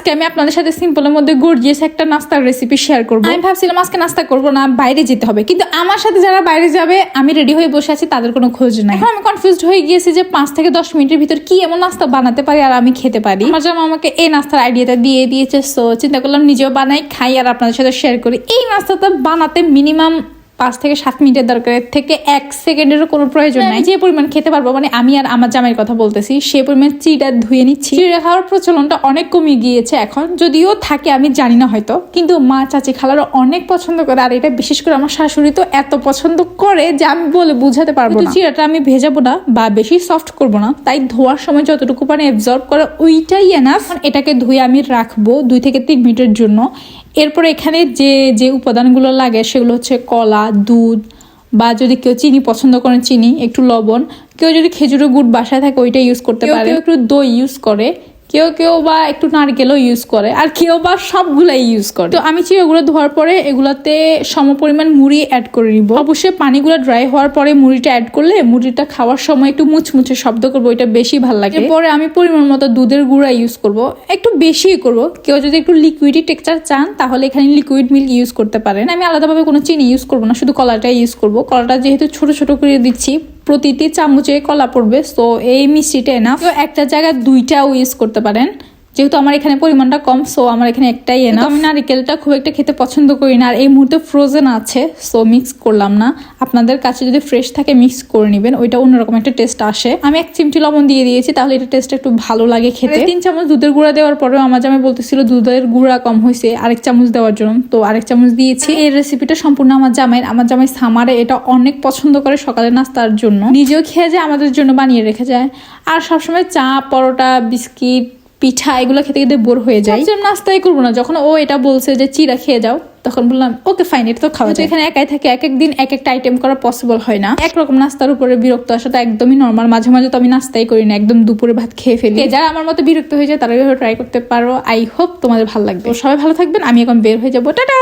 আজকে আমি আপনাদের সাথে সিম্পলের মধ্যে গর্জিয়াস একটা নাস্তার রেসিপি শেয়ার করব। আমি ভাবছিলাম আজকে নাস্তা করব না বাইরে যেতে হবে। কিন্তু আমার সাথে যারা বাইরে যাবে আমি রেডি হয়ে বসে আছি তাদের কোনো খোঁজ নাই। এখন আমি কনফিউজড হয়ে গিয়েছি যে পাঁচ থেকে দশ মিনিটের ভিতর কি এমন নাস্তা বানাতে পারি আর আমি খেতে পারি। আমার জামা আমাকে এই নাস্তার আইডিয়াটা দিয়ে দিয়েছে সো চিন্তা করলাম নিজেও বানাই খাই আর আপনাদের সাথে শেয়ার করি। এই নাস্তাটা বানাতে মিনিমাম পাঁচ থেকে সাত মিনিটের দরকারের থেকে এক সেকেন্ডেরও কোনো প্রয়োজন নাই। যে পরিমাণ খেতে পারব মানে আমি আর আমার জামাইয়ের কথা বলতেছি সে পরিমাণ চিড়া ধুয়ে নিচ্ছি। চিড়া খাওয়ার প্রচলনটা অনেক কমে গিয়েছে এখন যদিও থাকে আমি জানি না হয়তো কিন্তু মা চাচি খালারও অনেক পছন্দ করে আর এটা বিশেষ করে আমার শাশুড়ি তো এত পছন্দ করে যে আমি বলে বুঝাতে পারব না। চিড়াটা আমি ভেজাবো না বা বেশি সফট করব না তাই ধোয়ার সময় যতটুকু পানি অ্যাবজর্ব করে ওইটাই এনাফ এটাকে ধুয়ে আমি রাখব দুই থেকে তিন মিনিটের জন্য। এরপর এখানে যে যে উপাদানগুলো লাগে সেগুলো হচ্ছে কলা দুধ বা যদি কেউ চিনি পছন্দ করেন চিনি একটু লবণ কেউ যদি খেজুরের গুড় বাসায় থাকে ওইটা ইউজ করতে পারে একটু দই ইউজ করে। কেউ কেউ বা একটু নারকেলও ইউজ করে, আর কেউ বা সবগুলাই ইউজ করে। তো আমি চিড়াগুলো ধোয়ার পরে এগুলাতে সমপরিমাণ মুড়ি অ্যাড করে নিব। অবশ্যই পানিগুলো ড্রাই হওয়ার পরে মুড়িটা অ্যাড করলে মুড়িটা খাওয়ার সময় একটু মুচমুচে শব্দ করব, এটা বেশি ভালো লাগে। পরে আমি পরিমাণ মতো দুধের গুঁড়া ইউজ করব, একটু বেশি করব। কেউ যদি একটু লিকুইডি টেক্সচার চান, তাহলে এখানে লিকুইড মিল্ক ইউজ করতে পারেন। আমি আলাদাভাবে কোনো চিনি ইউজ করব না, শুধু কলাটাই ইউজ করব। কলাটা যেহেতু ছোট ছোট করে দিচ্ছি প্রতিটি চামচে কলা পড়বে তো এই মিষ্টিটা এনাফ একটা জায়গায় দুইটা ইউজ করতে পারেন। যেহেতু আমার এখানে পরিমাণটা কম সো আমার এখানে একটাই এনা আমি নারিকেলটা খুব একটা খেতে পছন্দ করি না আর এই মুহূর্তে ফ্রোজেন আছে সো মিক্স করলাম না। আপনাদের কাছে যদি ফ্রেশ থাকে মিক্স করে নেবেন ওইটা অন্যরকম একটা টেস্ট আসে। আমি এক চিমটি লবণ দিয়ে দিয়েছি তাহলে এটা টেস্ট একটু ভালো লাগে খেতে। তিন চামচ দুধের গুঁড়া দেওয়ার পরেও আমার জামাই বলতেছিল দুধের গুঁড়া কম হয়েছে আরেক চামচ দেওয়ার জন্য। তো আরেক চামচ দিয়েছি। এই রেসিপিটা সম্পূর্ণ আমার জামাইয়ের আমার জামাই সামারে এটা অনেক পছন্দ করে সকালে নাস্তার জন্য। নিজেও খেয়ে যায় আমাদের জন্য বানিয়ে রেখে যায়। আর সবসময় চা পরোটা বিস্কিট পিঠা এগুলো খেতে খেতে বোর হয়ে যায়। নাস্তাই করব না। যখন ও এটা বলছে যে চিরা খেয়ে যাও তখন বললাম ওকে ফাইন এটা তো খাওয়া যায়। এখানে একাই থাকে এক এক দিন এক একটা আইটেম করা পসিবল হয় না। একরকম নাস্তার উপরে বিরক্ত আসাটা একদমই নর্মাল মাঝে মাঝে তো আমি নাস্তাই করি না একদম দুপুরে ভাত খেয়ে ফেলি। যারা আমার মতো বিরক্ত হয়ে যায় তারা ট্রাই করতে পারো। আই হোপ তোমাদের ভালো লাগবে। সবাই ভালো থাকবেন আমি এখন বের হয়ে যাব। টাটা!